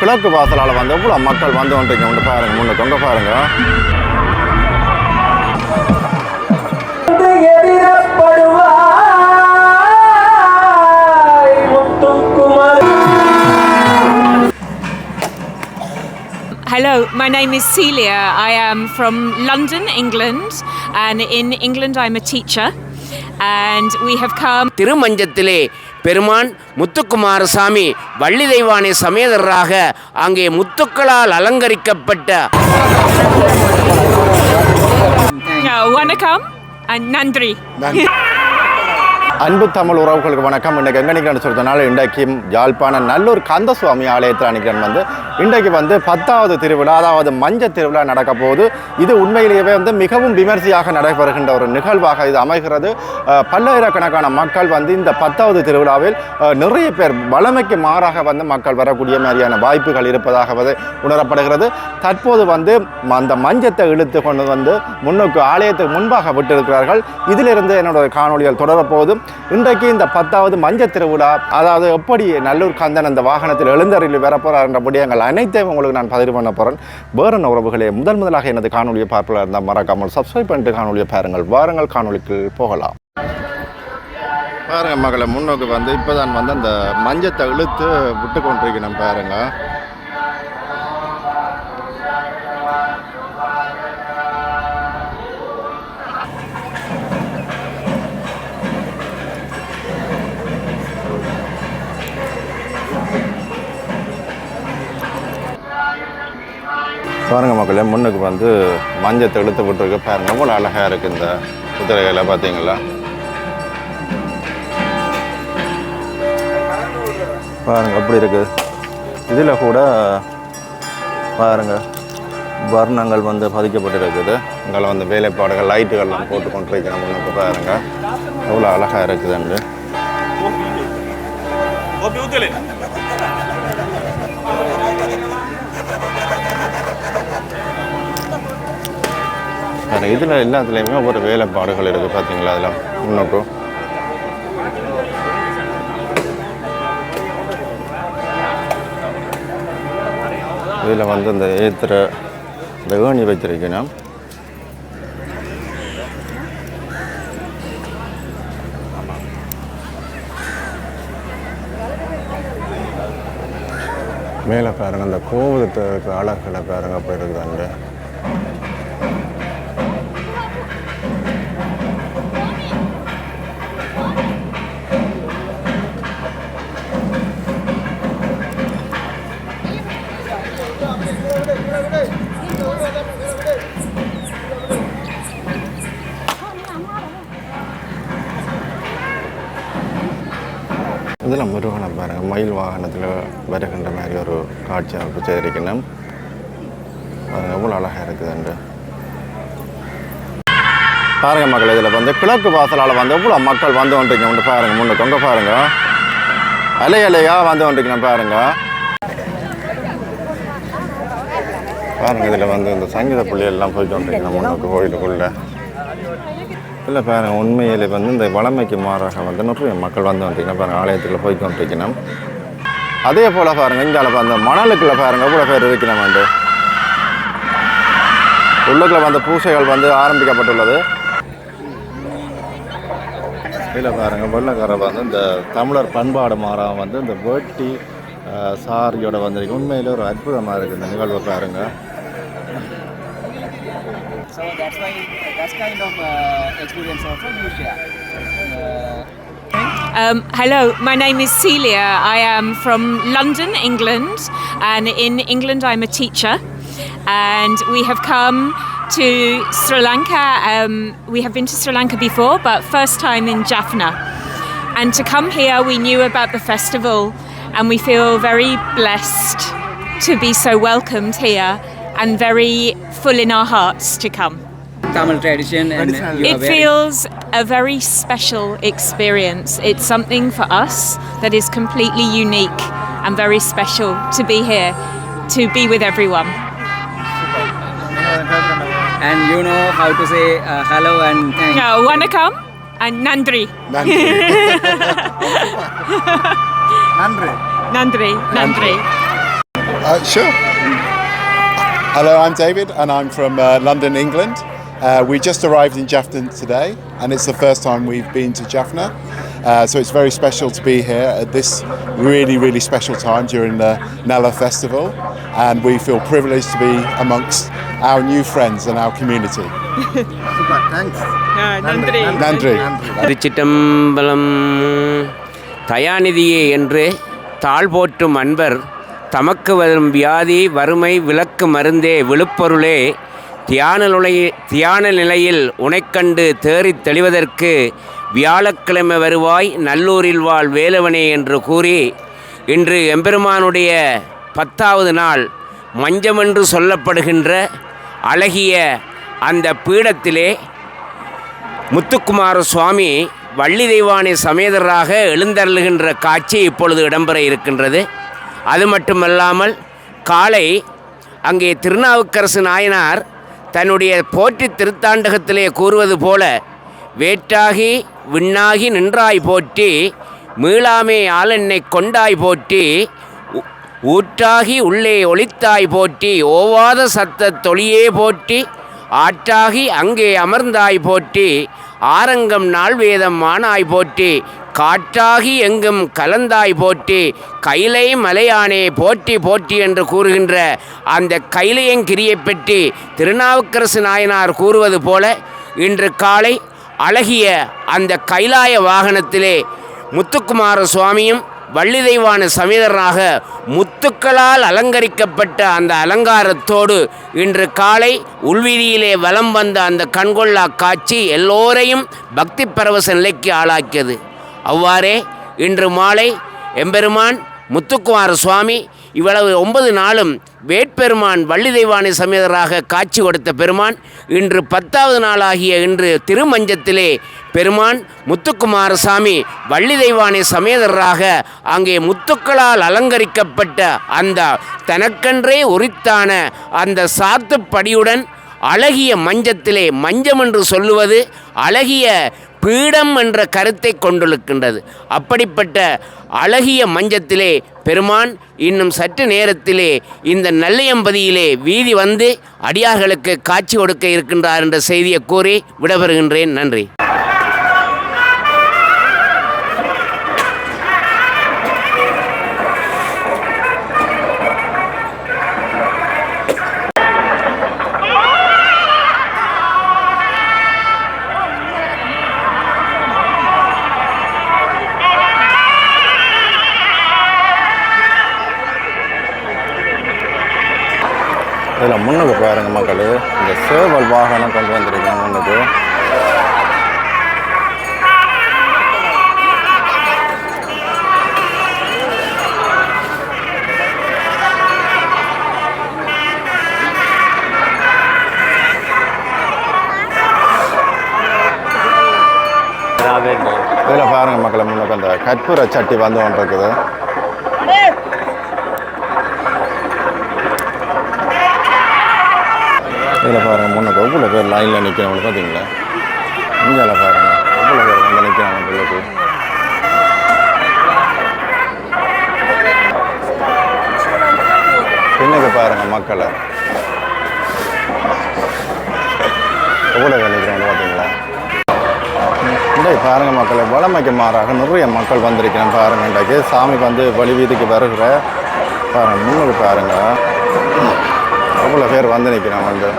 கிழக்கு வாசலால் வந்து எவ்வளோ மக்கள் வந்து வந்துருங்க வந்து பாருங்க முன்னுக்கு அங்கே பாருங்க எதிரப்படுவாய் Muthukumar Hello, my name is Celia. I am from London, England, and in England I'm a teacher. And we have come திருமஞ்சத்திலே பெருமான் முத்துக்குமாரசாமி வள்ளி தெய்வானை சமேதராக அங்கே முத்துக்களால் அலங்கரிக்கப்பட்ட Wanakam and Nandri. அன்பு தமிழ் உறவுகளுக்கு வணக்கம். இன்றைக்கு எங்கே நிற்கிறேன்னு சொல்கிறதுனால இன்றைக்கு யாழ்ப்பாணம் நல்லூர் கந்தசுவாமி ஆலயத்தில் நிற்கிறேன் வந்து இன்றைக்கு வந்து பத்தாவது திருவிழா அதாவது மஞ்ச திருவிழா நடக்க போகுது. இது உண்மையிலேயே வந்து மிகவும் விமர்சையாக நடைபெறுகின்ற ஒரு நிகழ்வாக இது அமைகிறது. பல்லாயிரக்கணக்கான மக்கள் வந்து இந்த பத்தாவது திருவிழாவில் நிறைய பேர் வளமைக்கு மாறாக வந்து மக்கள் வரக்கூடிய மாதிரியான வாய்ப்புகள் இருப்பதாக வந்து உணரப்படுகிறது. தற்போது வந்து ம- அந்த மஞ்சத்தை இழுத்து கொண்டு வந்து முன்னுக்கு ஆலயத்துக்கு முன்பாக விட்டிருக்கிறார்கள். இதிலிருந்து என்னோட காணொலிகள் தொடரப்போகுது. இன்றைக்கு இந்த பத்தாவது மஞ்ச திருவிழா அதாவது எப்படி நல்லூர் கந்தன் அந்த வாகனத்தில் எழுந்தருளி வரப்போறார் என்ற விடயங்கள் அனைத்தையும் உங்களுக்கு நான் பதிவு பண்ண போகிறேன் வேறு உறவுகளே முதல் முதலாக எனது காணொலியை பார்ப்பதாக இருந்தால் மறக்காமல் சப்ஸ்கிரைப் பண்ணிட்டு காணொலியை பாருங்கள். வாருங்கள் காணொலிக்கு போகலாம். பாருங்கள் மகளை முன்னோக்கு வந்து இப்போதான் வந்து அந்த மஞ்சத்தை இழுத்து விட்டு கொண்டிருக்கணும் பாருங்கள் பாருங்க மக்களே முன்னுக்கு வந்து மஞ்சத்தை இழுத்து விட்டுருக்கு. பாருங்க எவ்வளோ அழகாக இருக்குது இந்த குதிரைகளை பார்த்தீங்களா பாருங்க அப்படி இருக்கு. இதில் கூட பாருங்க வர்ணங்கள் வந்து பதிக்கப்பட்டிருக்குது. இங்கே வந்து வேலைப்பாடுகள் லைட்டுகள்லாம் போட்டு கொண்டிருக்கிறோம் முன்னுக்கு பாருங்க. எவ்வளோ அழகாக இருக்குதுன்னு. வேறு இதில் எல்லாத்துலேயுமே ஒவ்வொரு வேலைப்பாடுகள் இருக்குது பார்த்தீங்களா அதில்? முன்னுக்கும் இதில் வந்து இந்த ஏத்துற இந்த ஏணி வச்சிருக்கணும் மேலே பாருங்கள் அந்த கோபுரத்தில் இருக்கிற அழகில் பாருங்கள் போயிருக்குதாங்க காட்சி அமைப்பு செய்திருக்கணும் பாருங்க எவ்வளோ அழகாக இருக்குதுண்டு பாருங்க மக்கள் இதில் வந்து கிழக்கு வாசலால் வந்து எவ்வளோ மக்கள் வந்து வந்துருக்கீங்க வந்து பாருங்க முன்னுக்கு கொங்க பாருங்க. அலை அலையாக வந்து கொண்டிருக்கணும் பாருங்க. பாருங்க இதில் வந்து இந்த சங்கீத புள்ளியெல்லாம் போயிட்டு வந்துருக்கணும் முன்னுக்கு கோயிலுக்குள்ளே. இல்லை பாருங்க உண்மையிலே வந்து இந்த வளமைக்கு மாறாக வந்து நிறைய மக்கள் வந்து வந்துருக்கணும் பாருங்கள் ஆலயத்துக்குள்ளே போய்க்கொண்டிருக்கணும் அதே போல் பாருங்க இங்கே அந்த மணலுக்குள்ள பாருங்க எவ்வளோ பேர் இருக்கணும் வந்து. உள்ளுக்குள்ள வந்து பூசைகள் வந்து ஆரம்பிக்கப்பட்டுள்ளது. இதில் பாருங்க வெள்ளக்கார வந்து இந்த தமிழர் பண்பாடு மாறாக வந்து இந்த வேட்டி சாரியோட வந்திருக்கு. உண்மையிலே ஒரு அற்புதமாக இருக்குது இந்த நிகழ்வை பாருங்க. So that's why that's kind of uh, experience also you share. Uh, Um, hello, my name is Celia. I am from London, England, and in England I'm a teacher. And we have come to Sri Lanka. Um, we have been to Sri Lanka before, but first time in Jaffna. And to come here, we knew about the festival, and we feel very blessed to be so welcomed here and very full in our hearts to come. Tamil tradition and It feels a very special experience. It's something for us that is completely unique and very special to be here, to be with everyone. And you know how to say uh, hello and thanks. Wanna come? And Nandri. Nandri. Nandri. Nandri. Nandri. Uh, sure. Hello, I'm David, and I'm from uh, London, England. Uh, we just arrived in Jaffna today, and it's the first time we've been to Jaffna. Uh, so it's very special to be here at this really, really special time during the Nella Festival, and we feel privileged to be amongst our new friends and our community. Super thanks நன்றி Nandri. திருச்சிட்டம்பலம் தயாநிதியே என்று தாழ் போற்றும் அன்பர் தமக்கு வரும் வியாதி வறுமை விளக்கு மருந்தே விழுப்பொருளே தியான நுழை தியான நிலையில் உனைக்கண்டு தேறித் தெளிவதற்கு வியாழக்கிழமை வருவாய் நல்லூரில் வாழ் வேலவனே என்று கூறி இன்று எம்பெருமானுடைய பத்தாவது நாள் மஞ்சமென்று சொல்லப்படுகின்ற அழகிய அந்த பீடத்திலே முத்துக்குமார சுவாமி வள்ளி தெய்வானை சமேதராக எழுந்தருளுகின்ற காட்சி இப்பொழுது இடம்பெற இருக்கின்றது. அது மட்டுமல்லாமல் காலை அங்கே திருநாவுக்கரசு நாயனார் தன்னுடைய போற்றி திருத்தாண்டகத்திலே கூறுவது போல வேற்றாகி விண்ணாகி நின்றாய் போற்றி மீளாமே ஆளென்னை கொண்டாய் போற்றி ஊற்றாகி உள்ளே ஒளித்தாய் போற்றி ஓவாத சத்த தொழியே போற்றி ஆற்றாகி அங்கே அமர்ந்தாய் போற்றி ஆரங்கம் நாள்வேதம் மானாய் போற்றி காற்றாகி எங்கும் கலந்தாய் போற்றி கைலை மலையானே போற்றி போற்றி என்று கூறுகின்ற அந்த கைலையங்கிரியைப் பற்றி திருநாவுக்கரசு நாயனார் கூறுவது போல இன்று காலை அழகிய அந்த கைலாய வாகனத்திலே முத்துக்குமார சுவாமியும் வள்ளி தெய்வான சமேதராக முத்துக்களால் அலங்கரிக்கப்பட்ட அந்த அலங்காரத்தோடு இன்று காலை உள்வீதியிலே வலம் வந்த அந்த கண்கொள்ளா காட்சி எல்லோரையும் பக்தி பரவச நிலைக்கு ஆளாக்கியது. அவ்வாறே இன்று மாலை எம்பெருமான் முத்துக்குமார சுவாமி இவ்வளவு ஒன்பது நாளும் வேட்பெருமான் வள்ளி தெய்வானை சமேதராக காட்சி கொடுத்த பெருமான் இன்று பத்தாவது நாளாகிய இன்று திருமஞ்சத்திலே பெருமான் முத்துக்குமாரசாமி வள்ளி தெய்வானை சமேதராக அங்கே முத்துக்களால் அலங்கரிக்கப்பட்ட அந்த தனக்கென்றே உரித்தான அந்த சாத்துப்படியுடன் அழகிய மஞ்சத்திலே மஞ்சம் என்று சொல்லுவது அழகிய பீடம் என்ற கருத்தை கொண்டிருக்கின்றது. அப்படிப்பட்ட அழகிய மஞ்சத்திலே பெருமான் இன்னும் சற்று நேரத்திலே இந்த நல்லையம்பதியிலே வீதி வந்து அடியார்களுக்கு காட்சி கொடுக்க இருக்கின்றார் என்ற செய்தியை கூறி விடபெறுகின்றேன். நன்றி. இதில் முன்னுக்கு பாருங்க மக்கள் இந்த சேவல் வாகனம் கொண்டு வந்திருக்கேன் முன்னுக்கு இதில் பாருங்க மக்களை முன்னுக்கு அந்த கற்பூர சட்டி வந்து கொண்டு இருக்குது இதில் பாருங்கள் முன்னுக்கு எவ்வளோ பேர் லைனில் நிற்கிறவங்க பார்த்தீங்களா இங்கே பாருங்கள் எவ்வளோ பேர் வந்து நிற்கிறாங்க பிள்ளைக்கு பின்னுக்கு பாருங்கள் மக்களை. எவ்வளோ பேர் நிற்கிறாங்க பார்த்தீங்களா இந்த பாருங்க மக்களை வளமைக்கு மாறாக நிறைய மக்கள் வந்திருக்கிறேன் பாருங்கள் இன்றைக்கு சாமி வந்து வழி வீதிக்கு வருகிற பாருங்கள் முன்னுக்கு பாருங்க. அவ்வளோ பேர் வந்து நிற்கிறாங்க வந்து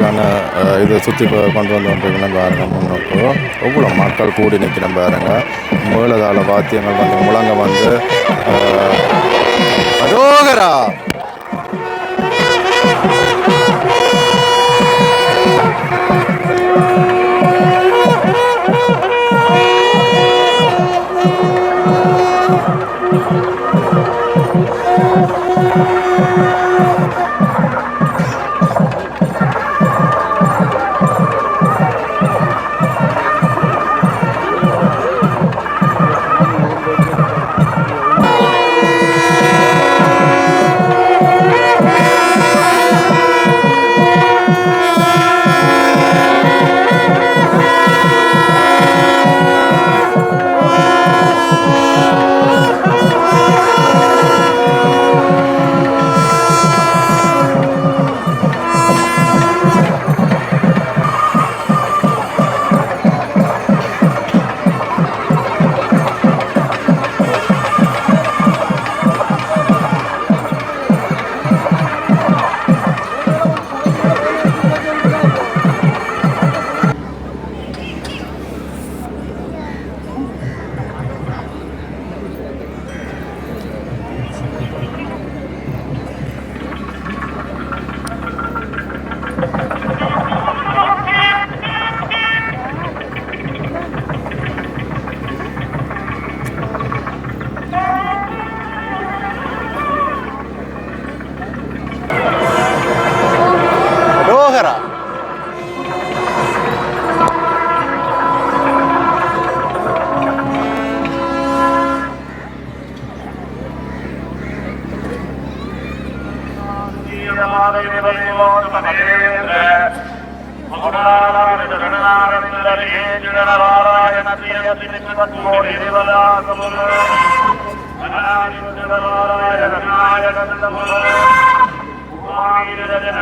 அதுக்கான இதை சுற்றி கொண்டு வந்து வந்துருக்கணும் பாருங்க முன்னோக்கு. எவ்வளோ மக்கள் கூடி நிற்கிறேன் பாருங்க. மேலதாள வாத்தியங்கள் வந்து முழங்க வந்து அரோகரா! Yeah!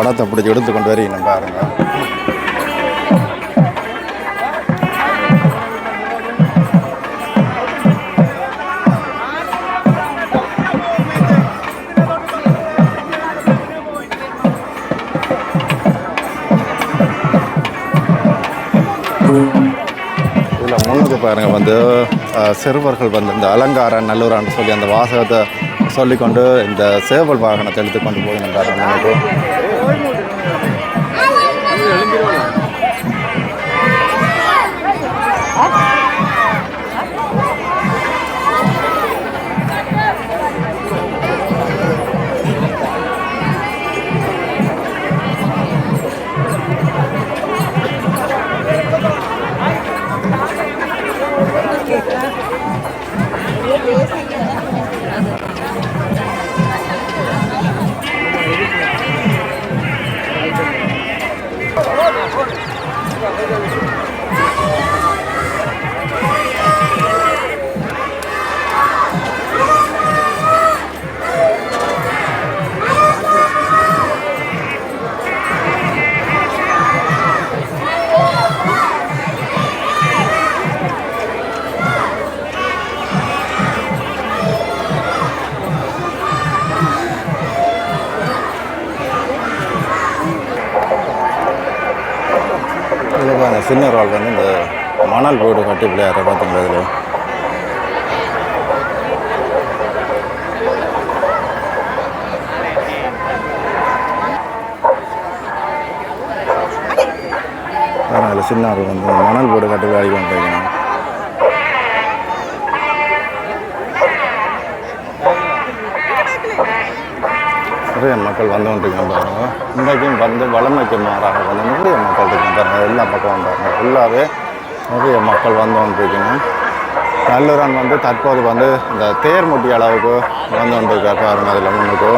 படத்தை பிடிச்சி எடுத்து கொண்டு வரீங்க பாருங்க. இதில் முன்னுக்கு பாருங்க வந்து சிறுவர்கள் வந்து இந்த அலங்கார நல்லூரான்னு சொல்லி அந்த வாசகத்தை சொல்லிக்கொண்டு இந்த சேவல் வாகனத்தை எடுத்து கொண்டு போய் சின்ன ஆள் வந்து இந்த மணல் வீடு கட்டி விளையாடுற பார்த்தீங்களா இதில்? அதில் சின்ன ஆள் வந்து மணல் போட்டு கட்டி விளையாடி கொண்டிருக்கணும் நிறைய மக்கள் வந்து கொண்டிருக்காங்க பாருங்க இன்றைக்கும் வந்து வளமைக்கு மாறாக வந்து நிறைய மக்கள் இருக்காங்க பாருங்கள் எல்லா பக்கம் வந்தாங்க. ஃபுல்லாகவே நிறைய மக்கள் வந்து கொண்டிருக்கீங்க நல்லூரான் வந்து தற்போது வந்து இந்த தேர் முட்டி அளவுக்கு வந்து கொண்டிருக்கார் பாருங்கள் அதில் முன்னுக்கு.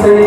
você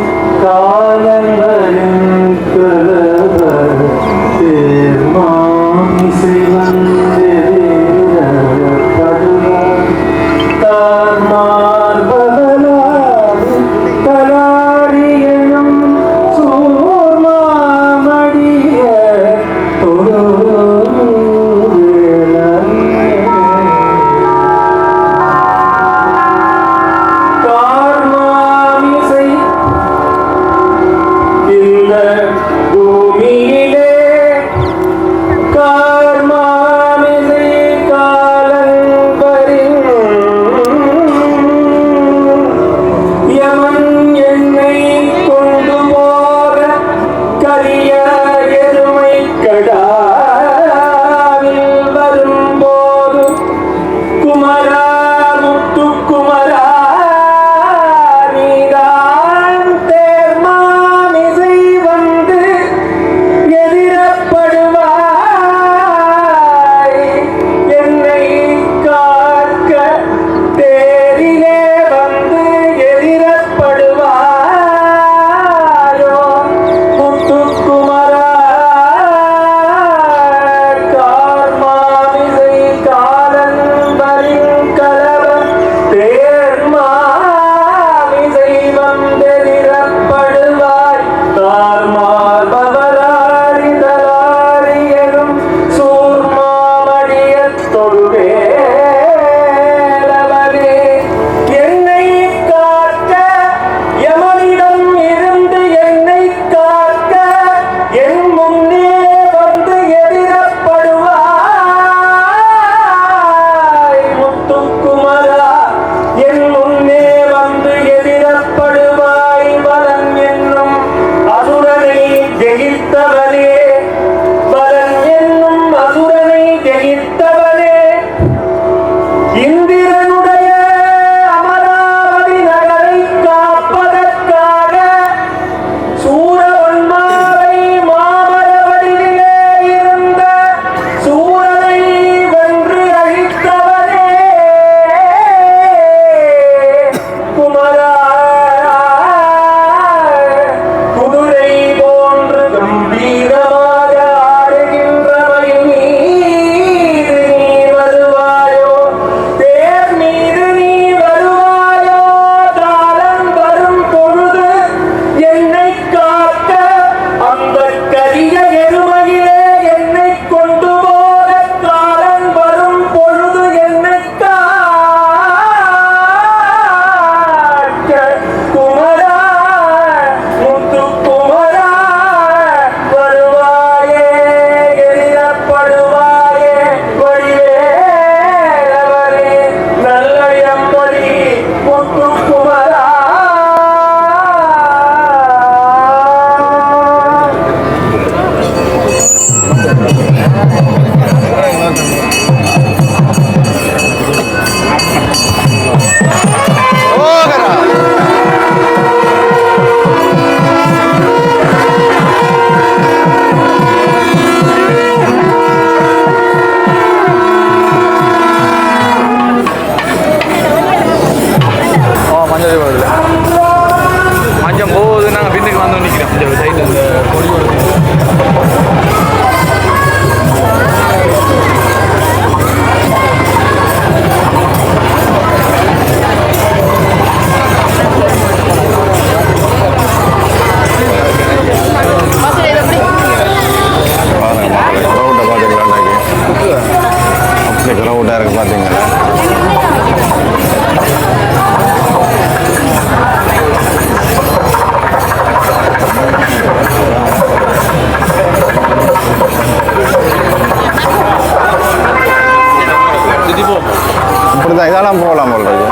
இதுதான் இதெல்லாம் போகலாம் போடுறது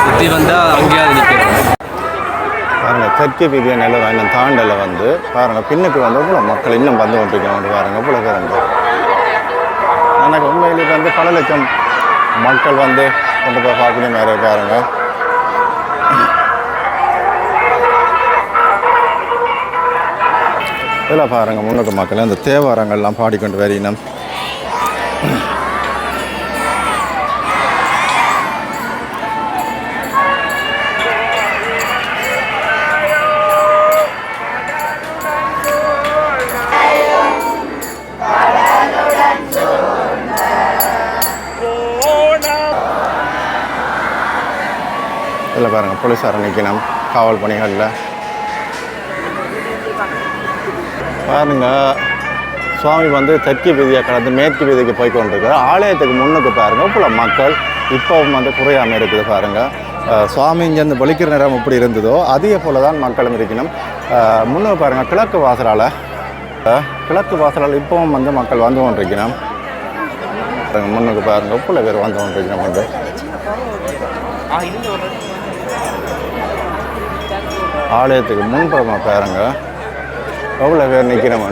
சுற்றி வந்தால் அங்கேயாவது நிற்கிறோம் பாருங்க தெற்கு வீதிய நிலவரம் இன்னும் தாண்டல வந்து. பாருங்க பின்னுக்கு வந்து இவ்வளோ மக்கள் இன்னும் வந்து கொண்டிருக்கிறாங்க பாருங்க இவ்வளோ பேர் வந்து. எனக்கு உண்மையிலேயே வந்து பல லட்சம் மக்கள் வந்து கொண்டு போய் பார்க்கக்கூடிய மாதிரி பாருங்க. இதில் பாருங்க முன்னுக்கு மக்கள் இந்த தேவாரங்கள்லாம் பாடிக்கொண்டு வரினம் இல்லை பாருங்கள் போலீஸார் நிற்கணும் காவல் பணிகளில். பாருங்க சுவாமி வந்து தெற்கு வீதியாக கடந்து மேற்கு வீதிக்கு போய் கொண்டிருக்கிறார் ஆலயத்துக்கு முன்னுக்கு பாருங்கள் இவ்வளோ மக்கள் இப்போவும் வந்து குறையாமல் இருக்குது பாருங்கள். சுவாமி இங்கேருந்து வெளிக்கிற நேரம் எப்படி இருந்ததோ அதே போல தான் மக்களும் இருக்கணும். முன்னுக்கு பாருங்கள் கிழக்கு வாசலால் கிழக்கு வாசலால் இப்போவும் வந்து மக்கள் வந்து கொண்டிருக்கணும். பாருங்கள் முன்னுக்கு பாருங்கள் இவ்வளோ பேர் வந்து கொண்டிருக்கணும் வந்து. ஆலயத்துக்கு முன்புறமாக பாருங்க. எவ்வளோ பேர் நிற்கிறோம்